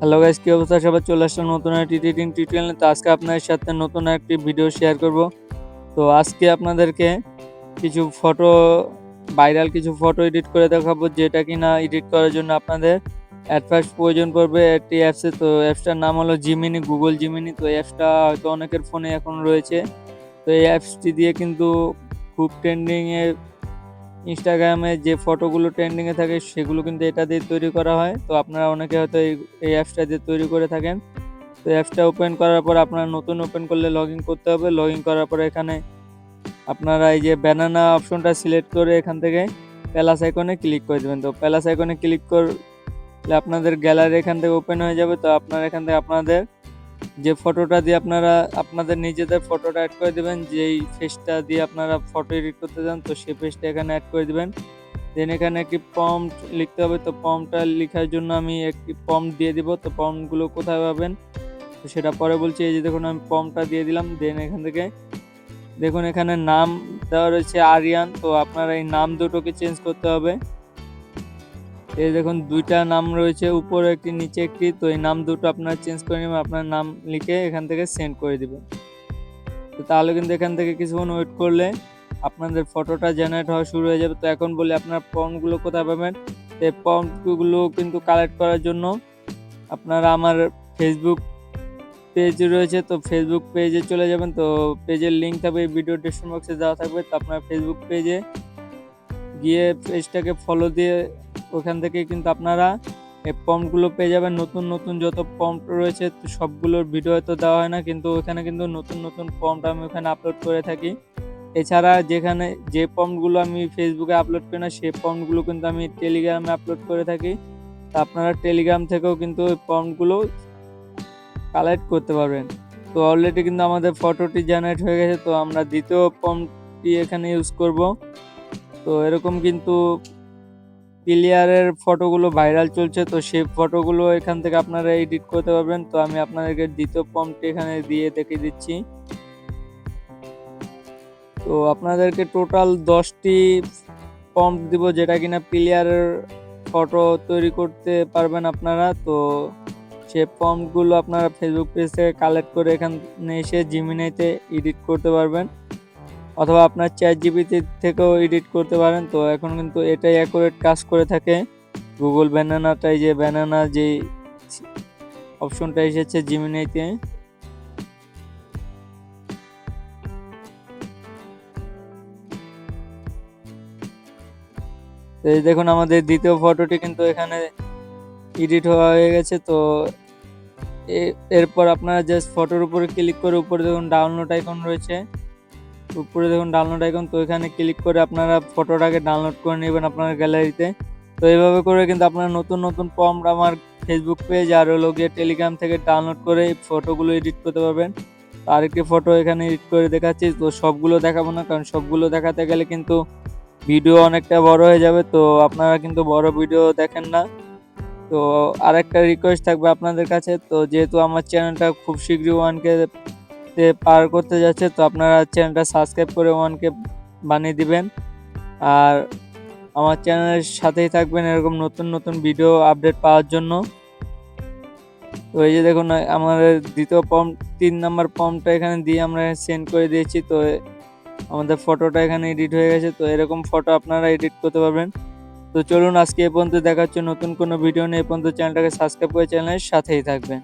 Hello guys কি অবস্থা? সবাই চলে আসলাম নতুন একটি টিটিং টিউটোরিয়ালে তো আজকে আপনাদের সাথে নতুন একটি ভিডিও শেয়ার করব। তো আজকে আপনাদেরকে কিছু ফটো ভাইরাল কিছু ফটো এডিট করে দেখাবো, যেটা কিনা এডিট করার জন্য আপনাদের অ্যাট প্রয়োজন পড়বে একটি অ্যাপসে তো অ্যাপসটার নাম হলো জিমিনি গুগল জিমিনি তো অ্যাপসটা হয়তো অনেকের ফোনে এখন রয়েছে। তো এই অ্যাপসটি দিয়ে কিন্তু খুব ট্রেন্ডিংয়ে ইনস্টাগ্রামে যে ফটোগুলো ট্রেন্ডিংয়ে থাকে, সেগুলো কিন্তু এটা দিয়ে তৈরি করা হয়। তো আপনারা অনেকে হয়তো এই এই অ্যাপসটা দিয়ে তৈরি করে থাকেন। তো অ্যাপসটা ওপেন করার পর আপনারা নতুন ওপেন করলে লগ ইন করতে হবে। লগ ইন করার পর এখানে আপনারা এই যে ব্যানানা অপশনটা সিলেক্ট করে এখান থেকে প্যালাস আইকনে ক্লিক করে দেবেন। তো প্যালাস আইকনে ক্লিক করলে আপনাদের গ্যালারি এখান থেকে ওপেন হয়ে যাবে। তো আপনারা এখান থেকে আপনাদের যে ফটোটা দিয়ে আপনারা, আপনাদের নিজেদের ফটোটা অ্যাড করে দেবেন, যেই ফেসটা দিয়ে আপনারা ফটো এডিট করতে চান, তো সেই ফেসটা এখানে অ্যাড করে দেবেন। দেন এখানে একটি প্রম্পট লিখতে হবে, তো প্রম্পটটা লেখার জন্য আমি একটি প্রম্পট দিয়ে দিব, তো প্রম্পটগুলো কোথায় পাবেন? তো সেটা পরে বলছি, এই যে দেখুন, আমি প্রম্পটটা দিয়ে দিলাম দেন এখান থেকে দেখুন, এখানে নাম দেওয়া রয়েছে আরিয়ান, তো আপনারা এই নাম দুটোকে চেঞ্জ করতে হবে। এই দেখুন, দুইটা নাম রয়েছে, উপরে একটি, নিচে একটি, তো এই নাম দুটো আপনারা চেঞ্জ করে নেবেন, আপনার নাম লিখে এখান থেকে সেন্ড করে দিবেন। তো তাহলে কিন্তু এখান থেকে কিছুক্ষণ ওয়েট করলে আপনাদের ফটোটা জেনারেট হওয়া শুরু হয়ে যাবে। তো এখন বলি আপনার ফর্মগুলো কোথায় পাবেন? এই ফর্মগুলো কিন্তু কালেক্ট করার জন্য আপনারা আমার ফেসবুক পেজ রয়েছে, তো ফেসবুক পেজে চলে যাবেন। তো পেজের লিঙ্ক থাকবে, এই ভিডিও ডিসক্রিপশন বক্সে দেওয়া থাকবে। তো আপনার ফেসবুক পেজে গিয়ে পেজটাকে ফলো দিয়ে ওখান থেকে কিন্তু আপনারা এই পম্পগুলো পেয়ে যাবেন। নতুন নতুন যত পম্প রয়েছে, তো সবগুলোর ভিডিও হয়তো দেওয়া হয় না, কিন্তু ওখানে কিন্তু নতুন নতুন পম্প আমি ওখানে আপলোড করে থাকি। এছাড়া যেখানে যে পম্পগুলো আমি ফেসবুকে আপলোড করি না, সেই পম্পগুলো কিন্তু আমি টেলিগ্রামে আপলোড করে থাকি। তা আপনারা টেলিগ্রাম থেকেও কিন্তু ওই পম্পগুলো কালেক্ট করতে পারবেন। তো অলরেডি কিন্তু আমাদের ফটোটি জেনারেট হয়ে গেছে, তো আমরা দ্বিতীয় পম্পটি এখানে ইউজ করব। তো এরকম কিন্তু প্লেয়ারের ফটোগুলো ভাইরাল চলছে, তো সেই ফটোগুলো এখান থেকে আপনারা এডিট করতে পারবেন। তো আমি আপনাদেরকে দ্বিতীয় পম্পটি এখানে দিয়ে দেখিয়ে দিচ্ছি। তো আপনাদেরকে টোটাল দশটি পম্প দিব যেটা কিনা প্লেয়ারের ফটো তৈরি করতে পারবেন আপনারা। তো সে পম্পগুলো আপনারা ফেসবুক পেজ থেকে কালেক্ট করে এখানে এসে জিমিনাইতে এডিট করতে পারবেন। অথবা আপনার চ্যাট জিবিটি থেকেও এডিট করতে পারেন। তো এখন কিন্তু এটাই অ্যাকুরেট কাজ করে থাকে। গুগল ব্যানানাটাই যে ব্যানানা যে অপশনটা এসেছে জিমিনাইতে এই দেখুন আমাদের দ্বিতীয় ফটোটি কিন্তু এখানে এডিট হয়ে গেছে। তো এরপর আপনারা জাস্ট ফটোর উপরে ক্লিক করে উপরে দেখুন ডাউনলোড আইকন রয়েছে। উপরে দেখুন ডাউনলোড আইকন, তো এখানে ক্লিক করে আপনারা ফটোটাকে ডাউনলোড করে নেবেন আপনার গ্যালারিতে তো এইভাবে করে কিন্তু আপনারা নতুন নতুন পম্প আমার ফেসবুক পেজ আর হলো গিয়ে টেলিগ্রাম থেকে ডাউনলোড করে ফটোগুলো এডিট করতে পারবেন। আরেকটি ফটো এখানে এডিট করে দেখাচ্ছি, তো সবগুলো দেখাবো না, কারণ সবগুলো দেখাতে গেলে কিন্তু ভিডিও অনেকটা বড় হয়ে যাবে, তো আপনারা কিন্তু বড় ভিডিও দেখেন না। তো আরেকটা রিকোয়েস্ট থাকবে আপনাদের কাছে, তো যেহেতু আমার চ্যানেলটা খুব শীঘ্রই ওয়ানকে পার করতে যাচ্ছে, তো আপনারা চ্যানেলটা সাবস্ক্রাইব করে ওয়ানকে বানিয়ে দিবেন। আর আমার চ্যানেলের সাথেই থাকবেন এরকম নতুন নতুন ভিডিও আপডেট পাওয়ার জন্য। তো এই যে দেখুন, আমাদের দ্বিতীয় পম্প তিন নাম্বার পম্পটা এখানে দিয়ে আমরা সেন্ড করে দিয়েছি, তো আমাদের ফটোটা এখানে এডিট হয়ে গেছে, তো এরকম ফটো আপনারা এডিট করতে পারবেন। তো চলুন, আজকে এ পর্যন্ত দেখা নতুন কোনো ভিডিও নিয়ে, এ পর্যন্ত চ্যানেলটাকে সাবস্ক্রাইব করে চ্যানেলের সাথেই থাকবেন।